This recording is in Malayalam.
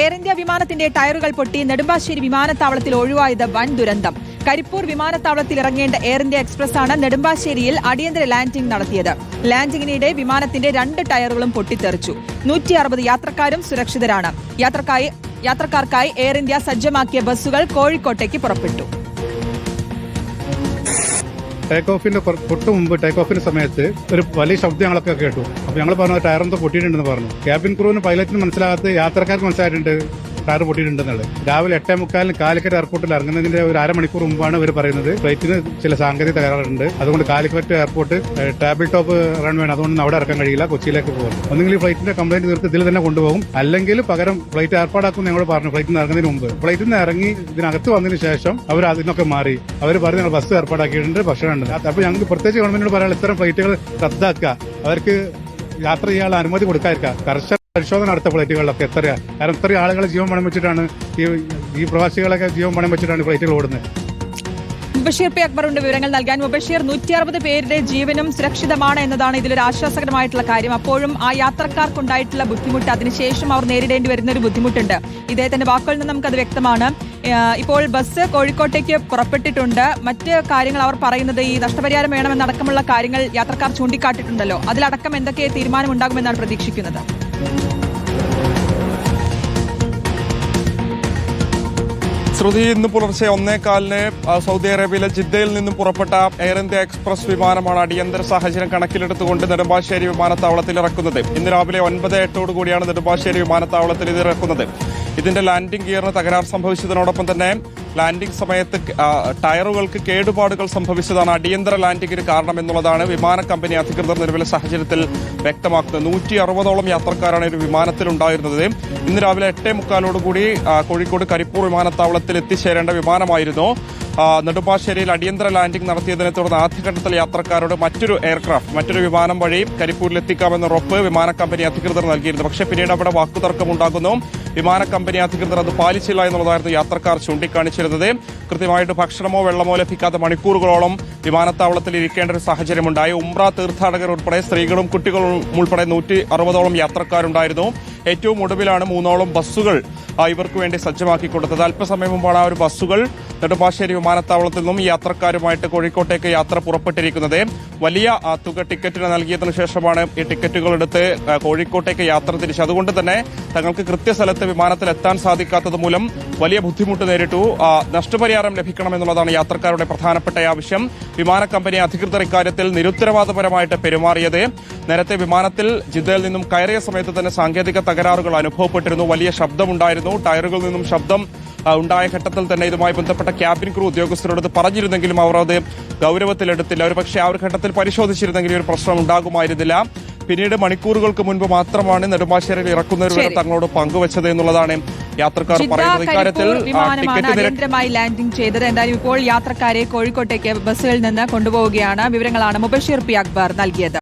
എയർ ഇന്ത്യ വിമാനത്തിന്റെ ടയറുകൾ പൊട്ടി നെടുമ്പാശ്ശേരി വിമാനത്താവളത്തിൽ ഒഴിവായത് വൻ ദുരന്തം. കരിപ്പൂർ വിമാനത്താവളത്തിൽ ഇറങ്ങേണ്ട എയർ ഇന്ത്യ എക്സ്പ്രസ് ആണ് നെടുമ്പാശ്ശേരിയിൽ അടിയന്തര ലാൻഡിംഗ് നടത്തിയത്. ലാൻഡിംഗിനിടെ വിമാനത്തിന്റെ രണ്ട് ടയറുകളും പൊട്ടിത്തെറിച്ചു. നൂറ്റി അറുപത് യാത്രക്കാരും സുരക്ഷിതരാണ്. യാത്രക്കാർക്കായി എയർ ഇന്ത്യ സജ്ജമാക്കിയ ബസ്സുകൾ കോഴിക്കോട്ടേക്ക് പുറപ്പെട്ടു. ടേക്ക് ഓഫിന്റെ തൊട്ട് മുമ്പ് ടേക്ക് ഓഫിന്റെ സമയത്ത് ഒരു വലിയ ശബ്ദം ഞങ്ങളൊക്കെ കേട്ടു. അപ്പൊ ഞങ്ങൾ പറഞ്ഞു ടയർ എന്തോ പൊട്ടിയിട്ടുണ്ടെന്ന് പറഞ്ഞു. ക്യാബിൻ ക്രൂവിന് പൈലറ്റിന് മനസ്സിലാകാത്ത യാത്രക്കാർക്ക് മനസ്സിലായിട്ടുണ്ട്. ടയർ പൊട്ടിയിട്ടുണ്ടെന്നുള്ളത് രാവിലെ എട്ടേ മുക്കാലിന് കാലിക്കറ്റ് എയർപോർട്ടിൽ ഇറങ്ങുന്നതിന്റെ ഒരു അരമണിക്കൂർ മുമ്പാണ് ഇവർ പറയുന്നത്. ഫ്ലൈറ്റിന് ചില സാങ്കേതിക തകരാറുണ്ട്. അതുകൊണ്ട് Calicut airport table top runway അതുകൊണ്ട് അവിടെ ഇറക്കാൻ കഴിയില്ല. കൊച്ചിയിലേക്ക് പോകും ഒന്നുകിൽ ഫ്ലൈറ്റിന്റെ കംപ്ലൈന്റ് തീർത്ത് ഇതിൽ തന്നെ കൊണ്ടുപോകും. അല്ലെങ്കിൽ പകരം ഫ്ലൈറ്റ് ഏർപ്പാടാക്കും ഞങ്ങൾ പറഞ്ഞു. ഫ്ലൈറ്റിൽ നിന്ന് ഇറങ്ങുന്നതിന് മുമ്പ്. ഫ്ലൈറ്റിൽ നിന്ന് ഇറങ്ങി ഇതിനകത്ത് വന്നതിന് ശേഷം അവർ അതിനൊക്കെ മാറി. അവർ പറഞ്ഞു ഞങ്ങൾ ബസ് ഏർപ്പാടാക്കിയിട്ടുണ്ട്. ഭക്ഷണമുണ്ട് അപ്പോൾ ഞങ്ങൾക്ക് പ്രത്യേകിച്ച് ഗവൺമെന്റിനോട് പറയാനുള്ള ഇത്തരം ഫ്ലൈറ്റുകൾ റദ്ദാക്കുക. അവർക്ക് യാത്ര ചെയ്യാനുള്ള അനുമതി കൊടുക്കാതിരിക്കുക. കർശന പരിശോധന നടത്ത ഫ്ലൈറ്റുകളിലൊക്കെ എത്രയാ കാരണം ഇത്രയും ആളുകളെ ജീവൻ പണം വെച്ചിട്ടാണ് ഈ ഈ പ്രവാസികളൊക്കെ ജീവൻ പണം വെച്ചിട്ടാണ് ഫ്ലൈറ്റുകൾ ഓടുന്നത്. മുബഷീർ പി അക്ബറുണ്ട് വിവരങ്ങൾ നൽകാൻ. മുബഷീർ നൂറ്റി അറുപത് പേരുടെ ജീവനും സുരക്ഷിതമാണ് എന്നതാണ് ഇതിലൊരു ആശ്വാസകരമായിട്ടുള്ള കാര്യം. അപ്പോഴും ആ യാത്രക്കാർക്കുണ്ടായിട്ടുള്ള ബുദ്ധിമുട്ട് അതിനുശേഷം അവർ നേരിടേണ്ടി വരുന്ന ഒരു ബുദ്ധിമുട്ടുണ്ട്. ഇദ്ദേഹത്തിന്റെ വാക്കുകളിൽ നിന്ന് നമുക്കത് വ്യക്തമാണ്. ഇപ്പോൾ ബസ് കോഴിക്കോട്ടേക്ക് പുറപ്പെട്ടിട്ടുണ്ട്. മറ്റ് കാര്യങ്ങൾ അവർ പറയുന്നത് ഈ നഷ്ടപരിഹാരം വേണമെന്നടക്കമുള്ള കാര്യങ്ങൾ യാത്രക്കാർ ചൂണ്ടിക്കാട്ടിട്ടുണ്ടല്ലോ. അതിലടക്കം എന്തൊക്കെ തീരുമാനമുണ്ടാകുമെന്നാണ് പ്രതീക്ഷിക്കുന്നത്. ശ്രുതി ഇന്ന് പുലർച്ചെ ഒന്നേകാലിന് സൗദി അറേബ്യയിലെ ജിദ്ദയിൽ നിന്നും പുറപ്പെട്ട എയർ ഇന്ത്യ എക്സ്പ്രസ് വിമാനമാണ് അടിയന്തര സാഹചര്യം കണക്കിലെടുത്തുകൊണ്ട് നെടുമ്പാശ്ശേരി വിമാനത്താവളത്തിൽ ഇറക്കുന്നത്. ഇന്ന് രാവിലെ ഒൻപത് എട്ടോടു കൂടിയാണ് നെടുമ്പാശ്ശേരി വിമാനത്താവളത്തിൽ ഇത് ഇറക്കുന്നത്. ഇതിന്റെ ലാൻഡിംഗ് ഗിയറിന് തകരാർ സംഭവിച്ചതിനോടൊപ്പം തന്നെ ലാൻഡിംഗ് സമയത്ത് ടയറുകൾക്ക് കേടുപാടുകൾ സംഭവിച്ചതാണ്. അടിയന്തര ലാൻഡിംഗിന് കാരണം എന്നുള്ളതാണ് വിമാന കമ്പനി അധികൃതർ നിലവിലെ സാഹചര്യത്തിൽ വ്യക്തമാക്കുന്നത്. നൂറ്റി അറുപതോളം യാത്രക്കാരാണ് ഒരു വിമാനത്തിൽ ഉണ്ടായിരുന്നത് ഇന്ന് രാവിലെ എട്ടേ മുക്കാലോടുകൂടി കോഴിക്കോട് കരിപ്പൂർ വിമാനത്താവളത്തിൽ എത്തിച്ചേരേണ്ട വിമാനമായിരുന്നു. നെടുമ്പാശ്ശേരിയിൽ അടിയന്തര ലാൻഡിംഗ് നടത്തിയതിനെ തുടർന്ന് ആദ്യഘട്ടത്തിൽ യാത്രക്കാരോട് മറ്റൊരു എയർക്രാഫ്റ്റ് മറ്റൊരു വിമാനം വഴി കരിപ്പൂരിൽ എത്തിക്കാമെന്ന ഉറപ്പ് വിമാന കമ്പനി അധികൃതർ നൽകിയിരുന്നു. പക്ഷേ പിന്നീട് അവിടെ വാക്കുതർക്കമുണ്ടാകുന്നു. വിമാന കമ്പനി അധികൃതർ അത് പാലിച്ചില്ല എന്നുള്ളതായിരുന്നു യാത്രക്കാർ ചൂണ്ടിക്കാണിച്ചിരുന്നത്. കൃത്യമായിട്ട് ഭക്ഷണമോ വെള്ളമോ ലഭിക്കാത്ത മണിക്കൂറുകളോളം വിമാനത്താവളത്തിൽ ഇരിക്കേണ്ട ഒരു സാഹചര്യമുണ്ടായി. ഉംറ തീർത്ഥാടകർ ഉൾപ്പെടെ സ്ത്രീകളും കുട്ടികളും ഉൾപ്പെടെ നൂറ്റി അറുപതോളം യാത്രക്കാരുണ്ടായിരുന്നു. ഏറ്റവും ഒടുവിലാണ് മൂന്നോളം ബസ്സുകൾ ഇവർക്ക് വേണ്ടി സജ്ജമാക്കി കൊടുത്തത് അല്പസമയം മുമ്പാണ് ആ ഒരു ബസ്സുകൾ നെടുമ്പാശ്ശേരി വിമാനത്താവളത്തിൽ നിന്നും യാത്രക്കാരുമായിട്ട് കോഴിക്കോട്ടേക്ക് യാത്ര പുറപ്പെട്ടിരിക്കുന്നത്. വലിയ തുക ടിക്കറ്റിന് നൽകിയതിനു ശേഷമാണ് ഈ ടിക്കറ്റുകൾ എടുത്ത് കോഴിക്കോട്ടേക്ക് യാത്ര തിരിച്ചത്. അതുകൊണ്ട് തന്നെ തങ്ങൾക്ക് കൃത്യസ്ഥലത്ത് വിമാനത്തിൽ എത്താൻ സാധിക്കാത്തത് മൂലം വലിയ ബുദ്ധിമുട്ട് നേരിട്ടു. നഷ്ടപരിഹാരം ലഭിക്കണമെന്നുള്ളതാണ് യാത്രക്കാരുടെ പ്രധാനപ്പെട്ട ആവശ്യം. വിമാന കമ്പനി അധികൃതർ ഇക്കാര്യത്തിൽ നിരുത്തരവാദപരമായിട്ട് പെരുമാറിയത്. നേരത്തെ വിമാനത്തിൽ ജിദ്ദയിൽ നിന്നും കയറിയ സമയത്ത് തന്നെ സാങ്കേതിക തകരാറുകൾ അനുഭവപ്പെട്ടിരുന്നു. വലിയ ശബ്ദമുണ്ടായിരുന്നു. ടയറുകളിൽ നിന്നും ശബ്ദം ഉണ്ടായ ഘട്ടത്തിൽ തന്നെ ഇതുമായി ബന്ധപ്പെട്ട ക്യാബിൻ ക്രൂ ഉദ്യോഗസ്ഥരോട് പറഞ്ഞിരുന്നെങ്കിലും അവർ അത് ഗൗരവത്തിലെടുത്തില്ല. ഒരു പക്ഷേ ആ ഒരു ഘട്ടത്തിൽ പരിശോധിച്ചിരുന്നെങ്കിൽ ഒരു പ്രശ്നം ഉണ്ടാകുമായിരുന്നില്ല. പിന്നീട് മണിക്കൂറുകൾക്ക് മുൻപ് മാത്രമാണ് നെടുമ്പാശ്ശേരിയിൽ ഇറക്കുന്നവരുടെ ശരി. തങ്ങളോട് പങ്കുവച്ചത് എന്നുള്ളതാണ് യാത്രക്കാർ പറയുന്നത്. ഇക്കാര്യത്തിൽ അടിയന്തരമായി ലാൻഡിംഗ് ചെയ്തത്. എന്തായാലും ഇപ്പോൾ യാത്രക്കാരെ കോഴിക്കോട്ടേക്ക് ബസ്സുകളിൽ നിന്ന് കൊണ്ടുപോവുകയാണ്. വിവരങ്ങളാണ് മുബഷീർ പി അക്ബർ നൽകിയത്.